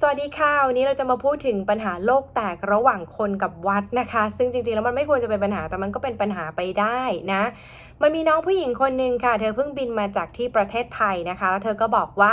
สวัสดีค่ะวันนี้เราจะมาพูดถึงปัญหาโลกแตกระหว่างคนกับวัดนะคะ ซึ่งจริงๆแล้วมันไม่ควรจะเป็นปัญหาแต่มันก็เป็นปัญหาไปได้นะ มันมีน้องผู้หญิงคนหนึ่งค่ะ เธอเพิ่งบินมาจากที่ประเทศไทยนะคะแล้วเธอก็บอกว่า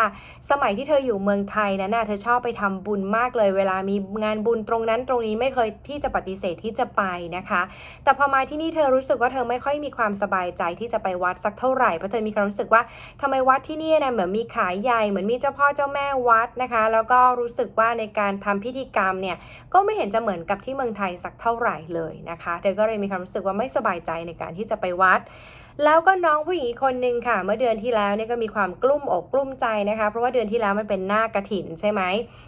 สมัยที่เธออยู่เมืองไทยนั้นน่ะเธอชอบไปทำบุญมากเลย เวลามีงานบุญตรงนั้นตรงนี้ไม่เคยที่จะปฏิเสธที่จะไปนะคะ แต่พอมาที่นี่เธอรู้สึกว่าเธอไม่ค่อยมีความสบายใจที่จะไปวัดสักเท่าไหร่เพราะเธอมีความรู้สึกว่าทำไมวัดที่นี่นะเหมือนมีขายใหญ่เหมือนมีเจ้าพ่อเจ้าแม่วัดนะคะ แล้วก็รูู้้สึกว่าในการทำพิธีกรรมเนี่ยก็ไม่เห็นจะเหมือนกับที่เมืองไทยสักเท่าไหร่เลยนะคะ เธอก็เลยมีความรู้สึกว่าไม่สบายใจในการที่จะไปวัด แล้วก็น้องผู้หญิงอีกคนนึงค่ะ เมื่อเดือนที่แล้วเนี่ยก็มีความกลุ้มอกกลุ้มใจนะคะ เพราะว่าเดือนที่แล้วมันเป็นหน้ากระถินใช่ไหม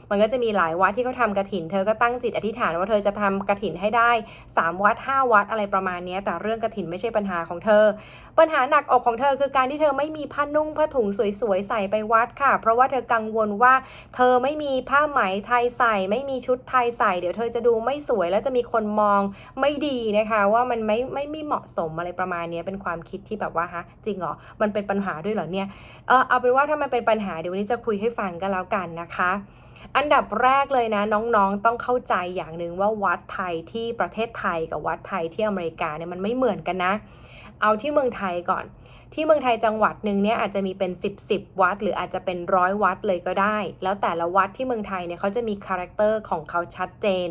มันก็จะมีหลายวัดที่เขาทากระถิน เธอก็ตั้งจิตอธิษฐานว่าเธอจะทำกระถินให้ได้ 3 วัด 5 วัดอะไรประมาณนี้แต่เรื่องกระถินไม่ใช่ปัญหาของเธอ ปัญหาหนักอกของเธอคือการที่เธอไม่มีผ้านุ่งผ้าถุงสวยๆใส่ไปวัดค่ะ เพราะว่าเธอกังวลว่าเธอไม่มีผ้าไหมไทยใส่ ไม่มีชุดไทยใส่ เดี๋ยวเธอจะดูไม่สวยแล้วจะมีคนมองไม่ดีนะคะ ว่ามันไม่ไม่ไม่เหมาะสมอะไรประมาณนี้เป็นความคิดที่แบบว่าฮะจริงเหรอมันเป็นปัญหาด้วยเหรอเนี่ยเออเอาเป็นว่าถ้ามันเป็นปัญหาเดี๋ยววันนี้จะคุยให้ฟังกันแล้วกันนะคะอันดับแรกเลยนะน้องๆต้องเข้าใจอย่างหนึ่งว่าวัดไทยที่ประเทศไทยกับวัดไทยที่อเมริกาเนี่ยมันไม่เหมือนกันนะ เอาที่เมืองไทยก่อน ที่เมืองไทยจังหวัดหนึ่งเนี่ยอาจจะมีเป็น 10 10 วัด หรืออาจจะเป็นร้อยวัดเลยก็ได้ แล้วแต่ละวัดที่เมืองไทยเนี่ยเขาจะมีคาแรคเตอร์ของเขาชัดเจน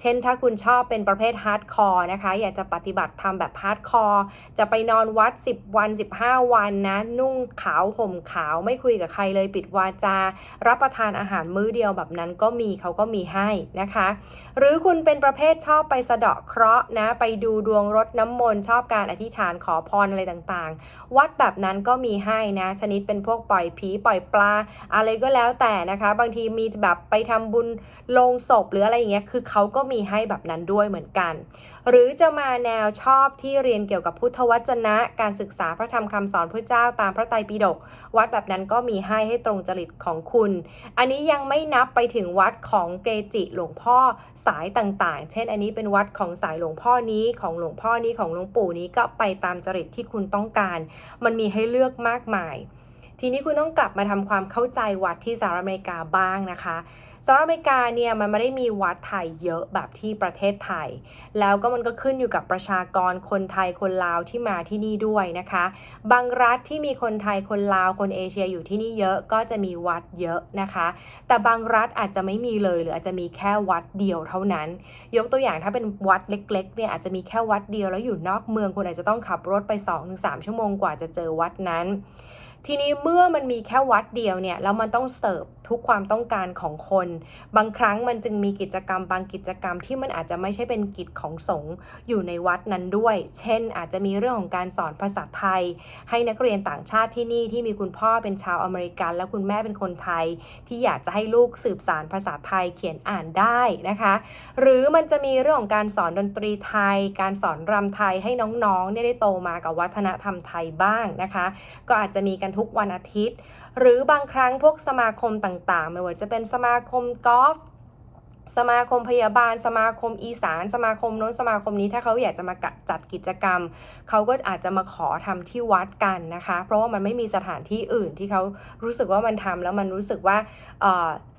เช่นถ้าคุณชอบเป็นประเภทฮาร์ดคอร์นะคะ อยากจะปฏิบัติธรรมแบบฮาร์ดคอร์จะไปนอนวัด 10 วัน 15 วันนะนุ่งขาวห่มขาวไม่คุยกับใครเลยปิดวาจา รับประทานอาหารมื้อเดียวแบบนั้นก็มีเขาก็มีให้นะคะ หรือคุณเป็นประเภทชอบไปสะเดาะเคราะห์นะ ไปดูดวงรดน้ำมนต์ชอบการอธิษฐานขอพรอะไรต่างๆ วัดแบบนั้นก็มีให้นะ ชนิดเป็นพวกปล่อยผีปล่อยปลา อะไรก็แล้วแต่นะคะ บางทีมีแบบไปทำบุญลงศพหรืออะไรอย่างเงี้ยคือเขาก็มีให้แบบนั้นด้วยเหมือนกัน หรือจะมาแนวชอบที่เรียนเกี่ยวกับพุทธวจนะ การศึกษาพระธรรมคำสอนพระเจ้าตามพระไตรปิฎกวัดแบบนั้นก็มีให้ให้ตรงจริตของคุณ อันนี้ยังไม่นับไปถึงวัดของเกจิหลวงพ่อสายต่างๆ เช่น อันนี้เป็นวัดของสายหลวงพ่อนี้ของหลวงพ่อนี้ของหลวงปู่นี้ก็ไปตามจริตที่คุณต้องการ มันมีให้เลือกมากมาย ทีนี้คุณต้องกลับมาทำความเข้าใจวัดที่สหรัฐอเมริกาบ้างนะคะ สหรัฐอเมริกาเนี่ยมันไม่ได้มีวัดไทยเยอะแบบที่ประเทศไทย แล้วก็มันก็ขึ้นอยู่กับประชากรคนไทยคนลาวที่มาที่นี่ด้วยนะคะ บางรัฐที่มีคนไทยคนลาวคนเอเชียอยู่ที่นี่เยอะก็จะมีวัดเยอะนะคะ แต่บางรัฐอาจจะไม่มีเลยหรืออาจจะมีแค่วัดเดียวเท่านั้น ยกตัวอย่างถ้าเป็นวัดเล็กๆเนี่ยอาจจะมีแค่วัดเดียวแล้วอยู่นอกเมืองคุณอาจจะต้องขับรถไป 2-3 ชั่วโมงกว่าจะเจอวัดนั้น ทีนี้เมื่อมันมีแค่วัดเดียวเนี่ยแล้วมันต้องเสิร์ฟทุกความต้องการของคน บางครั้งมันจึงมีกิจกรรมบางกิจกรรมที่มันอาจจะไม่ใช่เป็นกิจของสงฆ์อยู่ในวัดนั้นด้วย เช่น อาจจะมีเรื่องของการสอนภาษาไทย ให้นักเรียนต่างชาติที่นี่ที่มีคุณพ่อเป็นชาวอเมริกัน และคุณแม่เป็นคนไทย ที่อยากจะให้ลูกสืบสารภาษาไทยเขียนอ่านได้นะคะ หรือมันจะมีเรื่องของการสอนดนตรีไทย การสอนรำไทยให้น้องๆเนี่ยได้โตมากับวัฒนธรรมไทยบ้างนะคะ ก็อาจจะมีกันทุกวันอาทิตย์ หรือบางครั้งพวกสมาคมต่างๆ ไม่ว่าจะเป็นสมาคมกอล์ฟ สมาคมพยาบาล สมาคมอีสาน สมาคมโน้นสมาคมนี้ถ้าเขาอยากจะมาจัดกิจกรรม เขาก็อาจจะมาขอทำที่วัดกันนะคะ เพราะว่ามันไม่มีสถานที่อื่นที่เขารู้สึกว่ามันทำแล้วมันรู้สึกว่า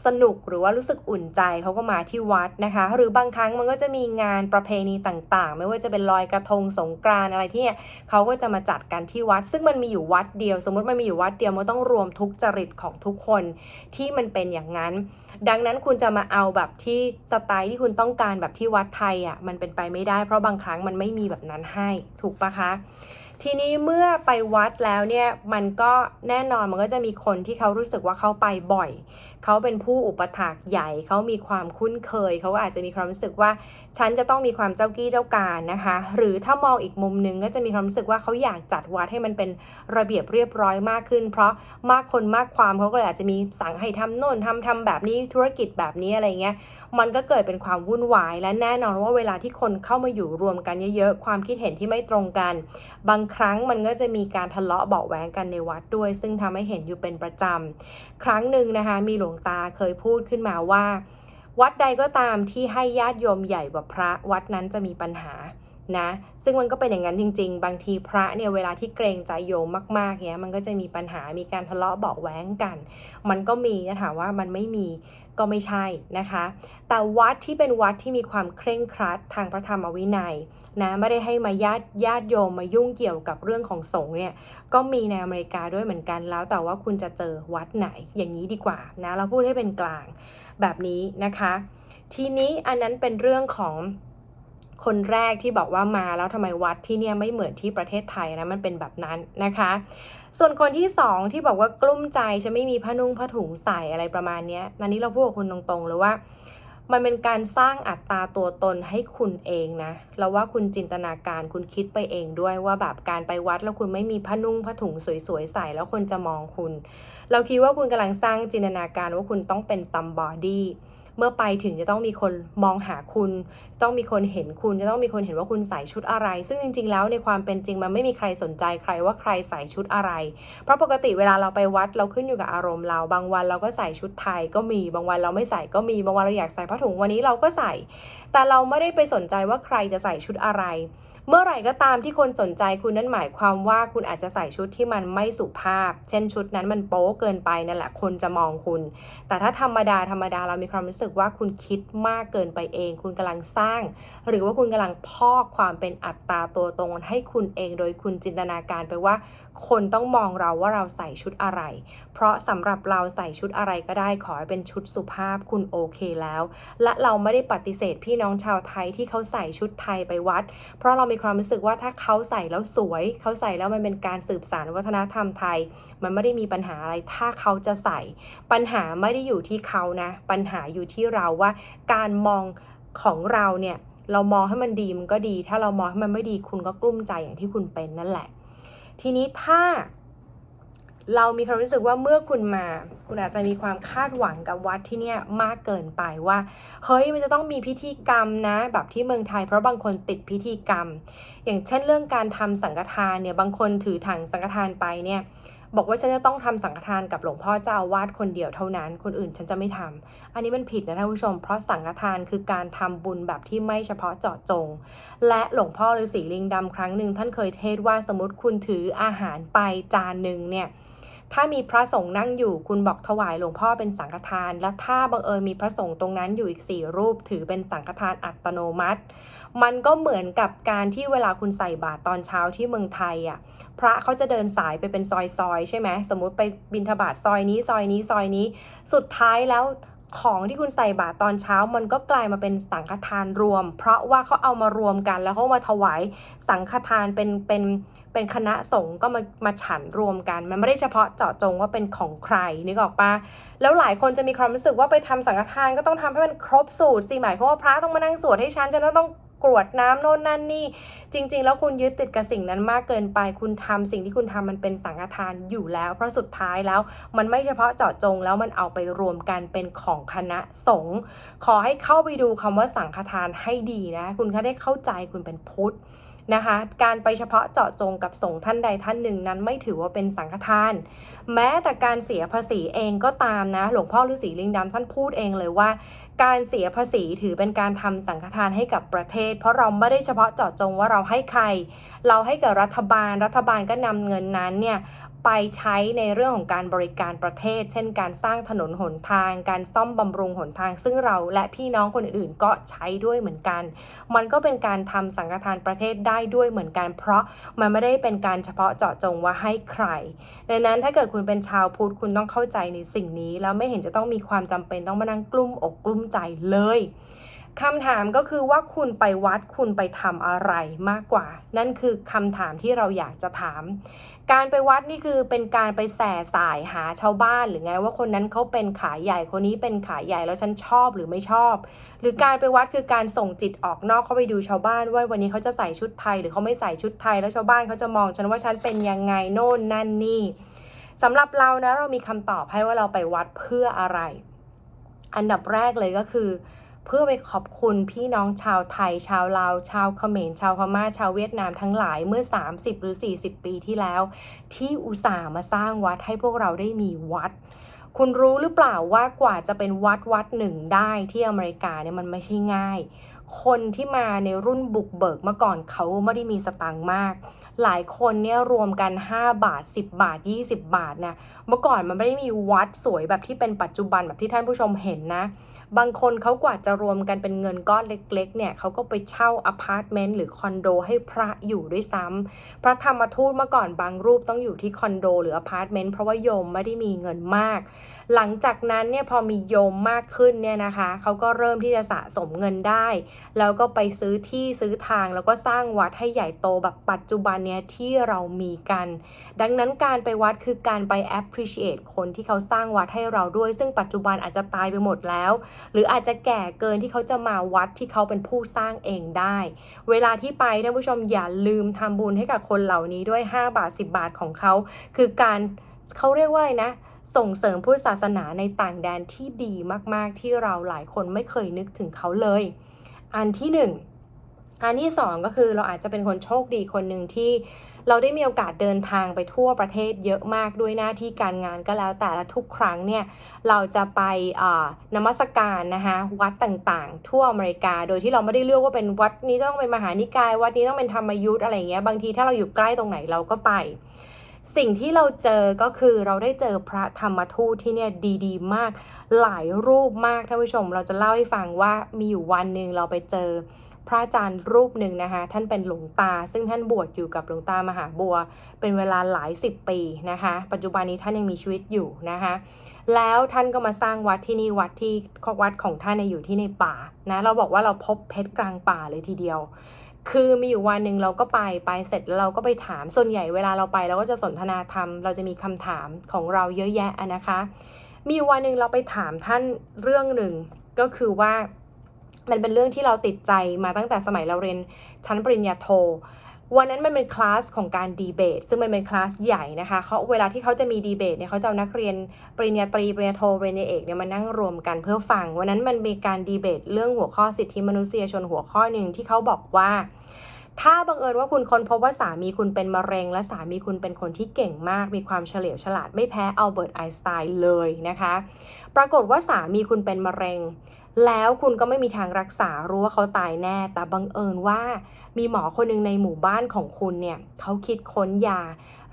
สนุกหรือว่ารู้สึกอุ่นใจเขาก็มาที่วัดนะคะ หรือบางครั้งมันก็จะมีงานประเพณีต่างๆ ไม่ว่าจะเป็นลอยกระทงสงกรานอะไรที่เนี่ยเขาก็จะมาจัดกันที่วัด ซึ่งมันมีอยู่วัดเดียว สมมติมันมีอยู่วัดเดียวมันต้องรวมทุกจริตของทุกคนที่มันเป็นอย่างนั้น ดังนั้นคุณจะมาเอาแบบที่สไตล์ที่คุณต้องการแบบที่วัดไทยอะมันเป็นไปไม่ได้ เพราะบางครั้งมันไม่มีแบบนั้นให้ถูกปะคะทีนี้เมื่อไปวัดแล้วเนี่ยมันก็แน่นอนมันก็จะมีคนที่เขารู้สึกว่าเขาไปบ่อย เขาเป็นผู้อุปถากใหญ่เขามีความคุ้นเคย เขาอาจจะมีความรู้สึกว่า ฉันจะต้องมีความเจ้ากี้เจ้าการนะคะ หรือถ้ามองอีกมุมนึงก็จะมีความรู้สึกว่าเขาอยากจัดวัดให้มันเป็นระเบียบเรียบร้อยมากขึ้น เพราะมากคนมากความเขาก็อาจจะมีสั่งให้ทำโน่นทำทำแบบนี้ธุรกิจแบบนี้อะไรเงี้ยมันก็เกิดเป็นความวุ่นวายและแน่นอนว่าเวลาที่คนเข้ามาอยู่รวมกันเยอะๆ ความคิดเห็นที่ไม่ตรงกัน บางครั้งมันก็จะมีการทะเลาะเบาะแว้งกันในวัดด้วย ซึ่งทำให้เห็นอยู่เป็นประจำ ครั้งหนึ่งนะคะมีหลวงตาเคยพูดขึ้นมาว่า วัดใดก็ตามที่ให้ญาติโยมใหญ่กว่าพระวัดนั้นจะมีปัญหานะซึ่งมันก็เป็นอย่างนั้นจริง ๆ บางทีพระเนี่ยเวลาที่เกรงใจโยมมากๆเนี้ยมันก็จะมีปัญหามีการทะเลาะเบาแว้งกัน มันก็มีนะถามว่ามันไม่มี ก็ไม่ใช่นะคะ แต่วัดที่เป็นวัดที่มีความเคร่งครัดทางพระธรรมวินัยนะไม่ได้ให้มาญาติญาติโยมมายุ่งเกี่ยวกับเรื่องของสงฆ์เนี่ยก็มีในอเมริกาด้วยเหมือนกันแล้ว แต่ว่าคุณจะเจอวัดไหนอย่างนี้ดีกว่านะเราพูดให้เป็นกลางแบบนี้นะคะ ทีนี้อันนั้นเป็นเรื่องของคนแรกที่บอกว่ามาแล้วทำไมวัดที่เนี่ยไม่เหมือนที่ประเทศไทยนะมันเป็นแบบนั้นนะคะ ส่วนคนที่สองที่บอกว่ากลุ้มใจจะไม่มีผ้านุ่งผ้าถุงใส่อะไรประมาณนี้นันนี้เราพูดกับคุณตรงๆเลยว่า มันเป็นการสร้างอัตราตัวตนให้คุณเองนะแล้วว่าคุณจินตนาการคุณคิดไปเองด้วยว่าแบบการไปวัดแล้วคุณไม่มีผ้านุ่งผ้าถุงสวยๆใส่แล้วคนจะมองคุณ เราคิดว่าคุณกำลังสร้างจินตนาการว่าคุณต้องเป็น somebody เมื่อไปถึงจะต้องมีคนมองหาคุณ ต้องมีคนเห็นคุณ จะต้องมีคนเห็นว่าคุณใส่ชุดอะไร ซึ่งจริง ๆ แล้วในความเป็นจริงมันไม่มีใครสนใจใครว่าใครใส่ชุดอะไร เพราะปกติเวลาเราไปวัดเราขึ้นอยู่กับอารมณ์เรา บางวันเราก็ใส่ชุดไทยก็มี บางวันเราไม่ใส่ก็มี บางวันเราอยากใส่ผ้าถุงวันนี้เราก็ใส่ แต่เราไม่ได้ไปสนใจว่าใครจะใส่ชุดอะไร เมื่อไหร่ก็ตามที่คนสนใจคุณนั่นหมายความว่าคุณอาจจะใส่ชุดที่มันไม่สุภาพ เช่นชุดนั้นมันโป๊เกินไปนั่นแหละคนจะมองคุณ แต่ถ้าธรรมดาธรรมดาเรามีความรู้สึกว่าคุณคิดมากเกินไปเอง คุณกำลังสร้าง หรือว่าคุณกำลังพอกความเป็นอัตตาตัวตนให้คุณเอง โดยคุณจินตนาการไปว่า คนต้องมองเราว่าเราใส่ชุดอะไร เพราะสำหรับเราใส่ชุดอะไรก็ได้ขอให้เป็นชุดสุภาพคุณโอเคแล้ว และเราไม่ได้ปฏิเสธพี่น้องชาวไทยที่เขาใส่ชุดไทยไปวัด เพราะเรามีความรู้สึกว่าถ้าเขาใส่แล้วสวย เขาใส่แล้วมันเป็นการสืบสานวัฒนธรรมไทย มันไม่ได้มีปัญหาอะไรถ้าเขาจะใส่ ปัญหาไม่ได้อยู่ที่เขานะ ปัญหาอยู่ที่เราว่าการมองของเราเนี่ยเรามองให้มันดีมันก็ดี ถ้าเรามองให้มันไม่ดีคุณก็กลุ้มใจอย่างที่คุณเป็นนั่นแหละ ทีนี้ถ้าเรามีความรู้สึกว่าเมื่อคุณมา คุณอาจจะมีความคาดหวังกับวัดที่เนี่ยมากเกินไปว่า เฮ้ยมันจะต้องมีพิธีกรรมนะ แบบที่เมืองไทยเพราะบางคนติดพิธีกรรม อย่างเช่นเรื่องการทำสังฆทานเนี่ยบางคนถือถังสังฆทานไปเนี่ย บอกว่าฉันจะต้องทำสังฆทานกับหลวงพ่อเจ้าอาวาสคนเดียวเท่านั้น คนอื่นฉันจะไม่ทำอันนี้มันผิดนะท่านผู้ชม เพราะสังฆทานคือการทำบุญแบบที่ไม่เฉพาะเจาะจง และหลวงพ่อฤาษีลิงดำครั้งหนึ่งท่านเคยเทศว่าสมมติคุณถืออาหารไปจานหนึ่งเนี่ย ถ้ามีพระสงฆ์นั่งอยู่คุณบอกถวายหลวงพ่อเป็นสังฆทาน และถ้าบังเอิญมีพระสงฆ์ตรงนั้นอยู่อีกสี่รูป ถือเป็นสังฆทานอัตโนมัติ มันก็เหมือนกับการที่เวลาคุณใส่บาตรตอนเช้าที่เมืองไทยอะพระเขาจะเดินสายไปเป็นซอยๆ ใช่ไหมสมมุติไปบิณฑบาตซอยนี้ซอยนี้ซอยนี้ สุดท้ายแล้วของที่คุณใส่บาตรตอนเช้ามันก็กลายมาเป็นสังฆทานรวม เพราะว่าเขาเอามารวมกันแล้วเขามาถวายสังฆทานเป็นเป็นเป็นคณะสงฆ์ก็มามาฉันรวมกัน มันไม่ได้เฉพาะเจาะจงว่าเป็นของใครนึกออกปะแล้วหลายคนจะมีความรู้สึกว่าไปทำสังฆทานก็ต้องทำให้มันครบสูตรสิหมายความว่าพระต้องมานั่งสวดให้ฉันฉันต้องกรวดน้ำโน่นนั่นนี่ จริง ๆ แล้วคุณยึดติดกับสิ่งนั้นมากเกินไป คุณทำสิ่งที่คุณทำมันเป็นสังฆทานอยู่แล้ว เพราะสุดท้ายแล้ว มันไม่เฉพาะเจาะจงแล้วมันเอาไปรวมกันเป็นของคณะสงฆ์ขอให้เข้าไปดูคำว่าสังฆทานให้ดีนะ คุณก็ได้เข้าใจคุณเป็นพุทธ นะคะ การไปเฉพาะเจาะจงกับสงฆ์ท่านใดท่านหนึ่งนั้นไม่ถือว่าเป็นสังฆทาน แม้แต่การเสียภาษีเองก็ตามนะ หลวงพ่อฤาษีลิงดำท่านพูดเองเลยว่า การเสียภาษีถือเป็นการทำสังฆทานให้กับประเทศ เพราะเราไม่ได้เฉพาะเจาะจงว่าเราให้ใคร เราให้กับรัฐบาลรัฐบาลก็นำเงินนั้นเนี่ย ไปใช้ในเรื่องของการบริการประเทศ เช่น การสร้างถนนหนทาง การซ่อมบำรุงหนทาง ซึ่งเราและพี่น้องคนอื่นๆก็ใช้ด้วยเหมือนกัน มันก็เป็นการทำสังฆทานประเทศได้ด้วยเหมือนกัน เพราะมันไม่ได้เป็นการเฉพาะเจาะจงว่าให้ใคร ดังนั้นถ้าเกิดคุณเป็นชาวพุทธคุณต้องเข้าใจในสิ่งนี้ แล้วไม่เห็นจะต้องมีความจำเป็นต้องมานั่งกลุ้มอกกลุ้มใจเลย คำถามก็คือว่าคุณไปวัดคุณไปทำอะไรมากกว่า นั่นคือคำถามที่เราอยากจะถาม การไปวัดนี่คือเป็นการไปแส่สายหาชาวบ้านหรือไงว่าคนนั้นเขาเป็นขายใหญ่คนนี้เป็นขายใหญ่แล้วฉันชอบหรือไม่ชอบ หรือการไปวัดคือการส่งจิตออกนอกเข้าไปดูชาวบ้านว่าวันนี้เขาจะใส่ชุดไทย หรือเขาไม่ใส่ชุดไทย แล้วชาวบ้านเขาจะมองฉันว่าฉันเป็นยังไงโน่นนั่นนี่สำหรับเรานะเรามีคำตอบให้ว่าเราไปวัดเพื่ออะไร อันดับแรกเลยก็คือ เพื่อไปขอบคุณพี่น้องชาวไทย ชาวลาว ชาวเขมร ชาวพม่า ชาวเวียดนามทั้งหลายเมื่อ 30 หรือ 40 ปีที่แล้ว ที่อุตส่าห์มาสร้างวัดให้พวกเราได้มีวัด คุณรู้หรือเปล่าว่ากว่าจะเป็นวัดวัดหนึ่งได้ที่อเมริกาเนี่ยมันไม่ใช่ง่าย คนที่มาในรุ่นบุกเบิกมื่อก่อนเขาไม่ได้มีสตังค์มากหลายคนเนี่ยรวมกัน 5 บาท 10 บาท 20 บาทนะเมื่อก่อนมันไม่ได้มีวัดสวยแบบที่เป็นปัจจุบันแบบที่ท่านผู้ชมเห็นนะ บางคนเขากว่าจะรวมกันเป็นเงินก้อนเล็กๆเนี่ยเขาก็ไปเช่าอพาร์ตเมนต์หรือคอนโดให้พระอยู่ด้วยซ้ำพระธรรมทูตเมื่อก่อนบางรูปต้องอยู่ที่คอนโดหรืออพาร์ตเมนต์เพราะว่าโยมไม่ได้มีเงินมาก หลังจากนั้นเนี่ยพอมีโยมมากขึ้นเนี่ยนะคะเขาก็เริ่มที่จะสะสมเงินได้ แล้วก็ไปซื้อที่ซื้อทางแล้วก็สร้างวัดให้ใหญ่โตแบบปัจจุบันเนี้ยที่เรามีกัน ดังนั้นการไปวัดคือการไป appreciate คนที่เขาสร้างวัดให้เราด้วย ซึ่งปัจจุบันอาจจะตายไปหมดแล้ว หรืออาจจะแก่เกินที่เขาจะมาวัดที่เขาเป็นผู้สร้างเองได้ เวลาที่ไปท่านผู้ชมอย่าลืมทำบุญให้กับคนเหล่านี้ด้วย 5 บาท 10 บาทของเขา คือการเขาเรียกว่าอะไรนะ ส่งเสริมพุทธศาสนาในต่างแดนที่ดีมาก ๆ ที่เราหลายคนไม่เคยนึกถึงเขาเลย อันที่หนึ่งอันที่สองก็คือเราอาจจะเป็นคนโชคดีคนหนึ่งที่เราได้มีโอกาสเดินทางไปทั่วประเทศเยอะมากด้วยหน้าที่การงานก็แล้วแต่และทุกครั้งเนี่ยเราจะไปนมัสการนะคะวัดต่างๆ ทั่วอเมริกา โดยที่เราไม่ได้เลือกว่าเป็นวัดนี้ต้องเป็นมหานิกาย วัดนี้ต้องเป็นธรรมยุทธ์อะไรเงี้ยบางทีถ้าเราอยู่ใกล้ตรงไหนเราก็ไป สิ่งที่เราเจอก็คือเราได้เจอพระธรรมทูตที่เนี่ยดีๆ มาก หลายรูปมากท่านผู้ชม เราจะเล่าให้ฟังว่ามีอยู่วันหนึ่งเราไปเจอพระอาจารย์รูปหนึ่งนะคะท่านเป็นหลวงตา ซึ่งท่านบวชอยู่กับหลวงตามหาบัว เป็นเวลาหลายสิบปีนะคะ ปัจจุบันนี้ท่านยังมีชีวิตอยู่นะคะแล้วท่านก็มาสร้างวัดที่นี่วัดที่วัดของท่านอยู่ที่ในป่านะเราบอกว่าเราพบเพชรกลางป่าเลยทีเดียว คือมีอยู่วันหนึ่งเราก็ไปไปเสร็จแล้วเราก็ไปถามส่วนใหญ่เวลาเราไปเราก็จะสนทนาธรรมเราจะมีคำถามของเราเยอะแยะนะคะ มีวันหนึ่งเราไปถามท่านเรื่องหนึ่งก็คือว่ามันเป็นเรื่องที่เราติดใจมาตั้งแต่สมัยเราเรียนชั้นปริญญาโทวันนั้นมันเป็นคลาสของการดีเบตซึ่งมันเป็นคลาสใหญ่นะคะเขาเวลาที่เขาจะมีดีเบตเนี่ยเขาจะเอานักเรียนปริญญาตรีปริญญาโทปริญญาเอกเนี่ยมานั่งรวมกันเพื่อฟัง วันนั้นมันมีการดีเบตเรื่องหัวข้อสิทธิมนุษยชนหัวข้อหนึ่งที่เขาบอกว่า ถ้าบังเอิญว่าคุณค้นพบว่าสามีคุณเป็นมะเร็ง และสามีคุณเป็นคนที่เก่งมาก มีความเฉลียวฉลาดไม่แพ้อัลเบิร์ตไอน์สไตน์เลยนะคะ ปรากฏว่าสามีคุณเป็นมะเร็ง แล้วคุณก็ไม่มีทางรักษารู้ว่าเขาตายแน่ แต่บังเอิญว่ามีหมอคนหนึ่งในหมู่บ้านของคุณเนี่ยเขาคิดค้นยา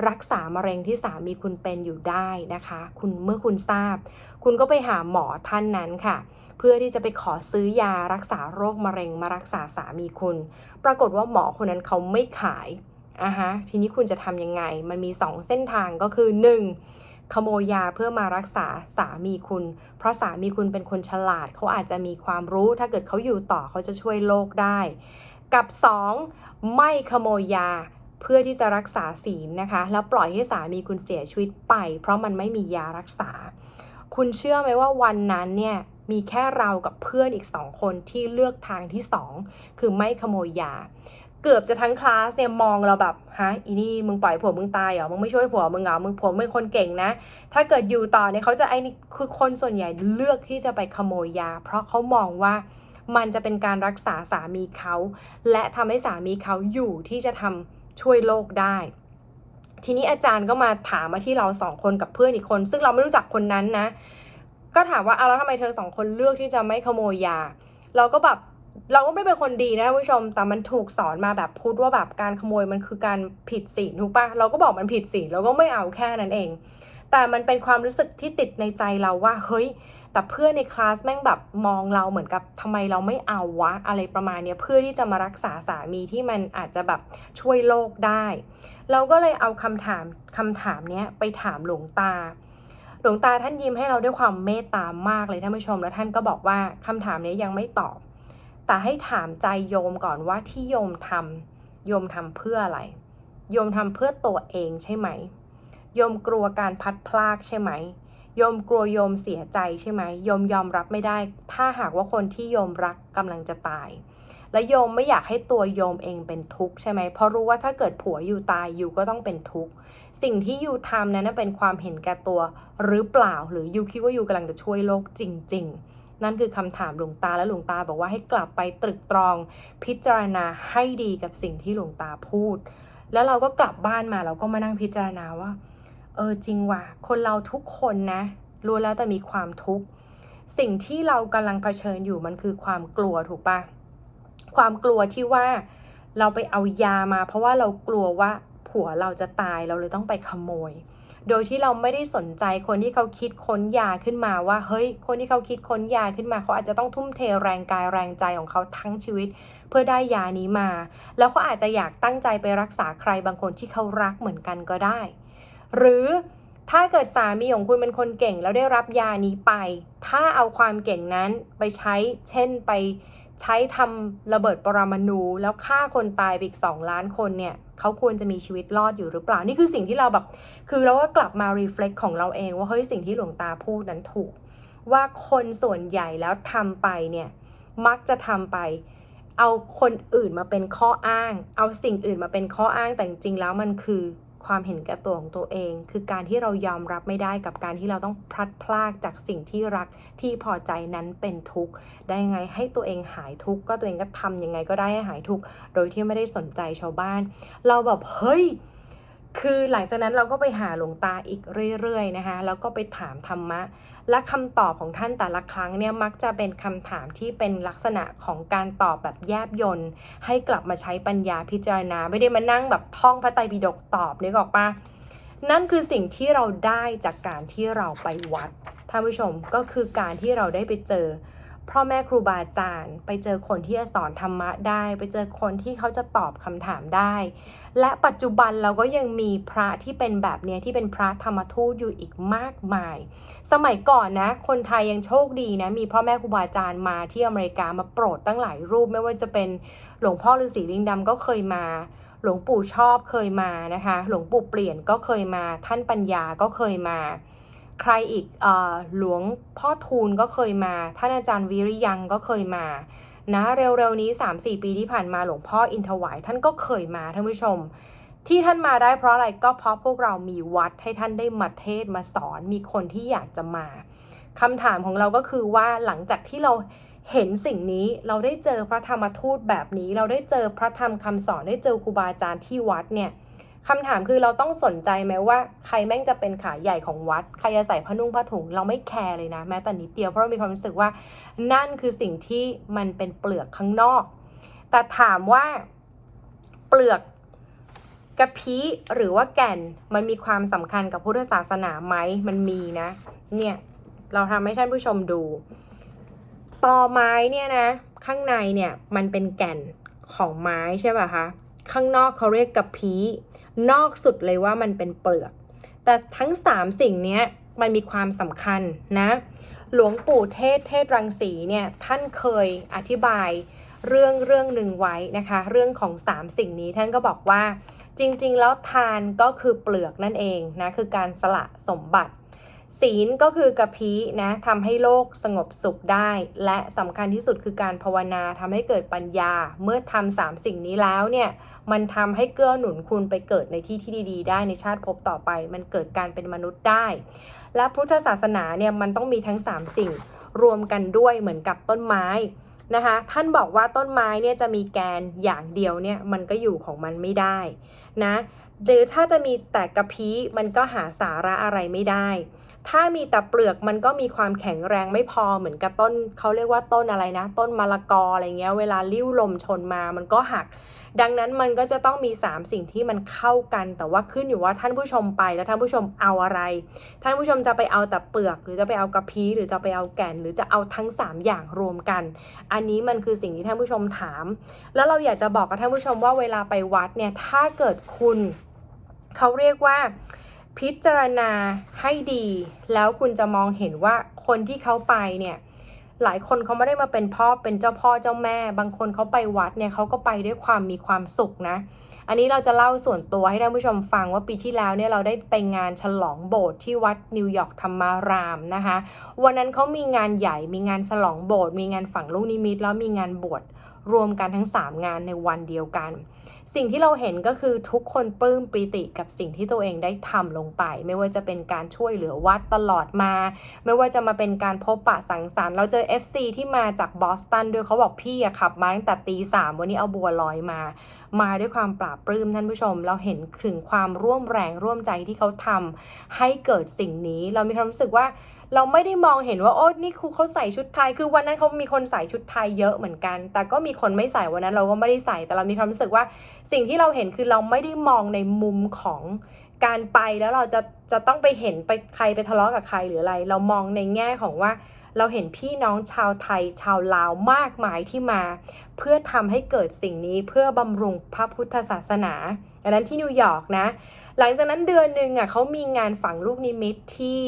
รักษามะเร็งที่สามีคุณเป็นอยู่ได้นะคะ คุณเมื่อคุณทราบ คุณก็ไปหาหมอท่านนั้นค่ะ เพื่อที่จะไปขอซื้อยารักษาโรคมะเร็งมารักษาสามีคุณ ปรากฏว่าหมอคนนั้นเขาไม่ขายอะฮะทีนี้คุณจะทำยังไง มันมี 2 เส้นทางก็คือ 1. ขโมยยาเพื่อมารักษาสามีคุณ เพราะสามีคุณเป็นคนฉลาด เขาอาจจะมีความรู้ ถ้าเกิดเขาอยู่ต่อเขาจะช่วยโลกได้ กับ 2. ไม่ขโมยยาเพื่อที่จะรักษาศีลนะคะ แล้วปล่อยให้สามีคุณเสียชีวิตไป เพราะมันไม่มียารักษา คุณเชื่อไหมว่าวันนั้นเนี่ย มีแค่เรากับเพื่อนอีกสองคนที่เลือกทางที่สองคือไม่ขโมยยา เกือบจะทั้งคลาสเนี่ยมองเราแบบฮะอีนี่มึงปล่อยผัวมึงตายเหรอมึงไม่ช่วยผัวมึงเหรอมึงผัวมึงคนเก่งนะ ถ้าเกิดอยู่ต่อเนี่ยเขาจะไอ้นี่คือคนส่วนใหญ่เลือกที่จะไปขโมยยา เพราะเขามองว่ามันจะเป็นการรักษาสามีเขา และทำให้สามีเขาอยู่ที่จะทำช่วยโลกได้ ทีนี้อาจารย์ก็มาถามมาที่เราสองคนกับเพื่อนอีกคน ซึ่งเราไม่รู้จักคนนั้นนะ ก็ถามว่าเอาแล้วทำไมเธอสองคนเลือกที่จะไม่ขโมยยา เราก็แบบเราก็ไม่เป็นคนดีนะผู้ชม แต่มันถูกสอนมาแบบพูดว่าแบบการขโมยมันคือการผิดศีลถูกปะเราก็บอกมันผิดศีลเราก็ไม่เอาแค่นั้นเอง แต่มันเป็นความรู้สึกที่ติดในใจเราว่าเฮ้ย แต่เพื่อนในคลาสแม่งแบบมองเราเหมือนกับทำไมเราไม่เอาวะอะไรประมาณเนี้ยเพื่อที่จะมารักษาสามีที่มันอาจจะแบบช่วยโลกได้ เราก็เลยเอาคำถามคำถามเนี้ยไปถามหลวงตา หลวงตาท่านยิ้มให้เราด้วยความเมตตามากเลยท่านผู้ชม แล้วท่านก็บอกว่าคำถามนี้ยังไม่ตอบ แต่ให้ถามใจโยมก่อนว่าที่โยมทำโยมทำเพื่ออะไร โยมทำเพื่อตัวเองใช่ไหม โยมกลัวการพัดพลากใช่ไหม โยมกลัวโยมเสียใจใช่ไหม โยมยอมรับไม่ได้ ถ้าหากว่าคนที่โยมรักกำลังจะตาย และโยมไม่อยากให้ตัวโยมเองเป็นทุกข์ใช่ไหม เพราะรู้ว่าถ้าเกิดผัวอยู่ตายอยู่ก็ต้องเป็นทุกข์ สิ่งที่ยูทำนั้นเป็นความเห็นแก่ตัวหรือเปล่าหรือยูคิดว่ายูกำลังจะช่วยโลกจริง ๆนั่นคือคำถามหลวงตาและหลวงตาบอกว่าให้กลับไปตรึกตรอง พิจารณาให้ดีกับสิ่งที่หลวงตาพูด แล้วเราก็กลับบ้านมาเราก็มานั่งพิจารณาว่า เออจริงว่ะคนเราทุกคนนะรู้แล้วแต่มีความทุกข์ สิ่งที่เรากำลังเผชิญอยู่มันคือความกลัวถูกปะความกลัวที่ว่าเราไปเอายามา เพราะว่าเรากลัวว่า ผัวเราจะตายเราเลยต้องไปขโมย โดยที่เราไม่ได้สนใจคนที่เขาคิดค้นยาขึ้นมาว่า เฮ้ย คนที่เขาคิดค้นยาขึ้นมาเขาอาจจะต้องทุ่มเทแรงกายแรงใจของเขาทั้งชีวิต เพื่อได้ยานี้มา แล้วเขาอาจจะอยากตั้งใจไปรักษาใครบางคนที่เขารักเหมือนกันก็ได้ หรือถ้าเกิดสามีของคุณเป็นคนเก่งแล้วได้รับยานี้ไป ถ้าเอาความเก่งนั้นไปใช้ เช่นไป ใช้ทำระเบิดปรมาณูแล้วฆ่าคนตายไปอีก 2 ล้านคนเนี่ยเขาควรจะมีชีวิตรอดอยู่หรือเปล่า นี่คือสิ่งที่เราแบบ คือเราก็กลับมารีเฟล็กของเราเองว่าเฮ้ยสิ่งที่หลวงตาพูดนั้นถูก ว่าคนส่วนใหญ่แล้วทำไปเนี่ยมักจะทำไป เอาคนอื่นมาเป็นข้ออ้าง เอาสิ่งอื่นมาเป็นข้ออ้างแต่จริงแล้วมันคือ ความเห็นแก่ตัวของตัวเอง คือการที่เรายอมรับไม่ได้กับการที่เราต้องพลัดพรากจากสิ่งที่รักที่พอใจนั้นเป็นทุกข์ได้ยังไงให้ตัวเองหายทุกข์ก็ตัวเองก็ทำยังไงก็ได้ให้หายทุกข์โดยที่ไม่ได้สนใจชาวบ้าน เราแบบเฮ้ยคือหลังจากนั้นเราก็ไปหาหลวงตาอีกเรื่อยๆนะคะแล้วก็ไปถามธรรมะ และคำตอบของท่านแต่ละครั้งเนี่ยมักจะเป็นคำถามที่เป็นลักษณะของการตอบแบบแยบยนต์ให้กลับมาใช้ปัญญาพิจารณา ไม่ได้มานั่งแบบท่องพระไตรปิฎกตอบนึกออกปะนั่นคือสิ่งที่เราได้จากการที่เราไปวัดท่านผู้ชมก็คือการที่เราได้ไปเจอ พ่อแม่ครูบาอาจารย์ ไปเจอคนที่จะสอนธรรมะได้ ไปเจอคนที่เขาจะตอบคำถามได้ และปัจจุบันเราก็ยังมีพระที่เป็นแบบเนี้ยที่เป็นพระธรรมทูตอยู่อีกมากมาย สมัยก่อนนะ คนไทยยังโชคดีนะ มีพ่อแม่ครูบาอาจารย์มาที่อเมริกามาโปรดตั้งหลายรูปไม่ว่าจะเป็นหลวงพ่อฤาษีลิงดำก็เคยมาหลวงปู่ชอบเคยมานะคะ หลวงปู่เปลี่ยนก็เคยมา ท่านปัญญาก็เคยมา ใครอีกอหลวงพ่อทูลก็เคยมา ท่านอาจารย์วิริยังก็เคยมา นะ เร็วๆนี้ 3-4 ปีที่ผ่านมาหลวงพ่ออินทวาย ท่านก็เคยมาท่านผู้ชม ที่ท่านมาได้เพราะอะไรก็เพราะพวกเรามีวัดให้ท่านได้มาเทศมาสอนมีคนที่อยากจะมาคำถามของเราก็คือว่าหลังจากที่เราเห็นสิ่งนี้เราได้เจอพระธรรมทูตแบบนี้ เราได้เจอพระธรรมคำสอนได้เจอครูบาอาจารย์ที่วัดเนี่ย คำถามคือเราต้องสนใจไหมว่าใครแม่งจะเป็นขาใหญ่ของวัด ใครจะใส่ผ้านุ่งผ้าถุงเราไม่แคร์เลยนะ แม้แต่นิดเดียวเพราะเรามีความรู้สึกว่า นั่นคือสิ่งที่มันเป็นเปลือกข้างนอก แต่ถามว่าเปลือกกระพี้หรือว่าแก่นมันมีความสำคัญกับพุทธศาสนาไหมมันมีนะ เนี่ยเราทำให้ท่านผู้ชมดูตอไม้เนี่ยนะ ข้างในเนี่ยมันเป็นแก่นของไม้ใช่ป่ะคะข้างนอกเขาเรียกกระพี้ นอกสุดเลยว่ามันเป็นเปลือก แต่ทั้งสามสิ่งนี้มันมีความสำคัญนะ หลวงปู่เทศเทศรังสีเนี่ยท่านเคยอธิบายเรื่องเรื่องหนึ่งไว้นะคะ เรื่องของสามสิ่งนี้ท่านก็บอกว่าจริงๆ แล้วทานก็คือเปลือกนั่นเองนะคือการสละสมบัติ ศีลก็คือกระพี้นะทำให้โลกสงบสุขได้ และสำคัญที่สุดคือการภาวนาทำให้เกิดปัญญา เมื่อทำสามสิ่งนี้แล้วเนี่ยมันทำให้เกื้อหนุนคุณไปเกิดในที่ที่ดีๆ ได้ในชาติภพต่อไป มันเกิดการเป็นมนุษย์ได้ และพุทธศาสนาเนี่ยมันต้องมีทั้ง 3 สิ่งรวมกันด้วยเหมือนกับต้นไม้นะคะท่านบอกว่าต้นไม้เนี่ยจะมีแกนอย่างเดียวเนี่ยมันก็อยู่ของมันไม่ได้นะหรือถ้าจะมีแต่กระพี้มันก็หาสาระอะไรไม่ได้ ถ้ามีแต่เปลือกมันก็มีความแข็งแรงไม่พอเหมือนกับต้นเขาเรียกว่าต้นอะไรนะ ต้นมะละกออะไรเงี้ยเวลาลิ้วลมชนมามันก็หัก ดังนั้นมันก็จะต้องมี 3 สิ่งที่มันเข้ากัน แต่ว่าขึ้นอยู่ว่าท่านผู้ชมไปแล้วท่านผู้ชมเอาอะไร ท่านผู้ชมจะไปเอาแต่เปลือก หรือจะไปเอากระพี้หรือจะไปเอาแก่น หรือจะเอาทั้ง 3 อย่างรวมกัน อันนี้มันคือสิ่งที่ท่านผู้ชมถาม แล้วเราอยากจะบอกกับท่านผู้ชมว่าเวลาไปวัดเนี่ยถ้าเกิดคุณเขาเรียกว่า พิจารณาให้ดี แล้วคุณจะมองเห็นว่าคนที่เขาไปเนี่ยหลายคนเขาไม่ได้มาเป็นพ่อเป็นเจ้าพ่อเจ้าแม่ บางคนเขาไปวัดเนี่ยเขาก็ไปด้วยความมีความสุขนะ อันนี้เราจะเล่าส่วนตัวให้ท่านผู้ชมฟังว่าปีที่แล้วเนี่ยเราได้ไปงานฉลองโบสถ์ที่วัดนิวยอร์กธรรมารามนะคะ วันนั้นเขามีงานใหญ่มีงานฉลองโบสถ์มีงานฝังลูกนิมิตแล้วมีงานบวชรวมกันทั้ง 3 งานในวันเดียวกัน สิ่งที่เราเห็นก็คือทุกคนปลื้มปรีติกับสิ่งที่ตัวเองได้ทำลงไป ไม่ว่าจะเป็นการช่วยเหลือวัดตลอดมา ไม่ว่าจะมาเป็นการพบปะสังสรรค์เราเจอ FC ที่มาจากบอสตันด้วยเขาบอกพี่อะขับมาตั้งแต่ตีสามวันนี้เอาบัวลอยมา มาด้วยความปราบปลื้มท่านผู้ชม เราเห็นถึงความร่วมแรงร่วมใจที่เขาทำให้เกิดสิ่งนี้ เรามีความรู้สึกว่า เราไม่ได้มองเห็นว่าโอ้นี่ครูเขาใส่ชุดไทย คือวันนั้นเขามีคนใส่ชุดไทยเยอะเหมือนกัน แต่ก็มีคนไม่ใส่วันนั้นเราก็ไม่ได้ใส่ แต่เรามีความรู้สึกว่าสิ่งที่เราเห็นคือเราไม่ได้มองในมุมของการไปแล้วเราจะจะต้องไปเห็นไปใครไปทะเลาะกับใครหรืออะไร เรามองในแง่ของว่าเราเห็นพี่น้องชาวไทยชาวลาวมากมายที่มา เพื่อทำให้เกิดสิ่งนี้เพื่อบำรุงพระพุทธศาสนาอันนั้นที่นิวยอร์กนะ หลังจากนั้นเดือนหนึ่งอะเขามีงานฝังลูกนิมิตที่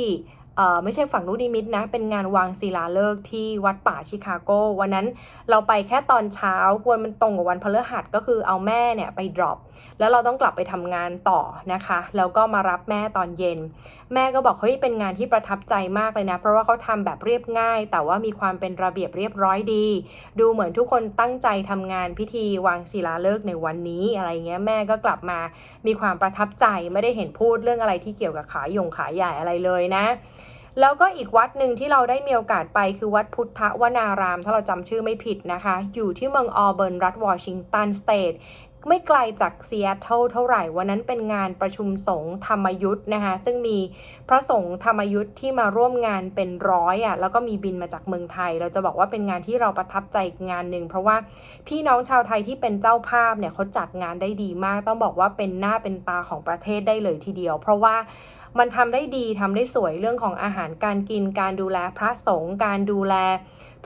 ไม่ใช่ฝั่งลูกนิมิตนะ เป็นงานวางศิลาฤกษ์ที่วัดป่าชิคาโก วันนั้นเราไปแค่ตอนเช้าควรมันตรงกับวันพฤหัสก็คือเอาแม่เนี่ยไป drop แล้วเราต้องกลับไปทำงานต่อนะคะ แล้วก็มารับแม่ตอนเย็น แม่ก็บอกเฮ้ยเป็นงานที่ประทับใจมากเลยนะ เพราะว่าเขาทำแบบเรียบง่าย แต่ว่ามีความเป็นระเบียบเรียบร้อยดี ดูเหมือนทุกคนตั้งใจทำงานพิธีวางศิลาฤกษ์ในวันนี้อะไรเงี้ยแม่ก็กลับมามีความประทับใจไม่ได้เห็นพูดเรื่องอะไรที่เกี่ยวกับขายงขายใหญ่อะไรเลยนะ แล้วก็อีกวัดหนึ่งที่เราได้มีโอกาสไปคือวัดพุทธวนาราม ถ้าเราจำชื่อไม่ผิดนะคะ อยู่ที่เมืองออเบิร์นรัฐวอชิงตันสเตทไม่ไกลจากซีแอตเทิลเท่าไหร่ วันนั้นเป็นงานประชุมสงฆ์ธรรมยุทธ์นะคะ ซึ่งมีพระสงฆ์ธรรมยุทธ์ที่มาร่วมงานเป็นร้อยอะ แล้วก็มีบินมาจากเมืองไทย เราจะบอกว่าเป็นงานที่เราประทับใจอีกงานหนึ่ง เพราะว่าพี่น้องชาวไทยที่เป็นเจ้าภาพเนี่ยเขาจัดงานได้ดีมาก ต้องบอกว่าเป็นหน้าเป็นตาของประเทศได้เลยทีเดียว เพราะว่า มันทำได้ดีทำได้สวยเรื่องของอาหารการกิน การดูแลพระสงฆ์การดูแล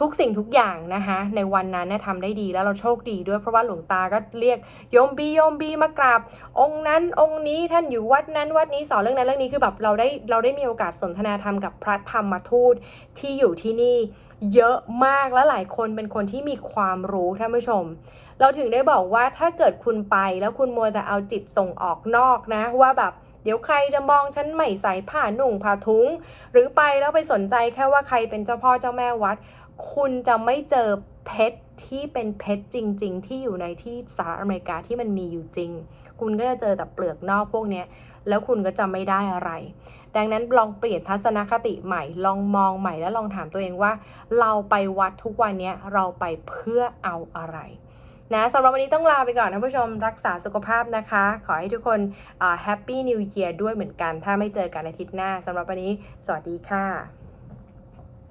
ทุกสิ่งทุกอย่างนะคะ ในวันนั้นเนี่ยทำได้ดีแล้วเราโชคดีด้วยเพราะว่าหลวงตาก็เรียกโยมบีโยมบีมากราบ องค์นั้นองค์นี้ท่านอยู่วัดนั้นวัดนี้สอนเรื่องนั้นเรื่องนี้คือแบบเราได้เราได้มีโอกาสสนทนาธรรมกับพระธรรมทูตที่อยู่ที่นี่เยอะมากและหลายคนเป็นคนที่มีความรู้ท่านผู้ชม เราถึงได้บอกว่าถ้าเกิดคุณไปแล้วคุณมัวแต่เอาจิตส่งออกนอกนะว่าแบบ เดี๋ยวใครจะมองฉันไม่ใส่ผ้าหนุ่งผ้าทุงหรือไปแล้วไปสนใจแค่ว่าใครเป็นเจ้าพ่อเจ้าแม่วัด คุณจะไม่เจอเพชรที่เป็นเพชรจริง ๆ ที่อยู่ในที่สหรัฐอเมริกาที่มันมีอยู่จริง คุณก็จะเจอแต่เปลือกนอกพวกนี้แล้วคุณก็จะไม่ได้อะไร ดังนั้นลองเปลี่ยนทัศนคติใหม่ ลองมองใหม่แล้วลองถามตัวเองว่า เราไปวัดทุกวันนี้เราไปเพื่อเอาอะไร นะสำหรับวันนี้ต้องลาไปก่อนท่านผู้ชมรักษาสุขภาพนะคะ ขอให้ทุกคนแฮปปี้นิวเยียร์ด้วยเหมือนกัน ถ้าไม่เจอกันอาทิตย์หน้าสำหรับวันนี้ สวัสดีค่ะ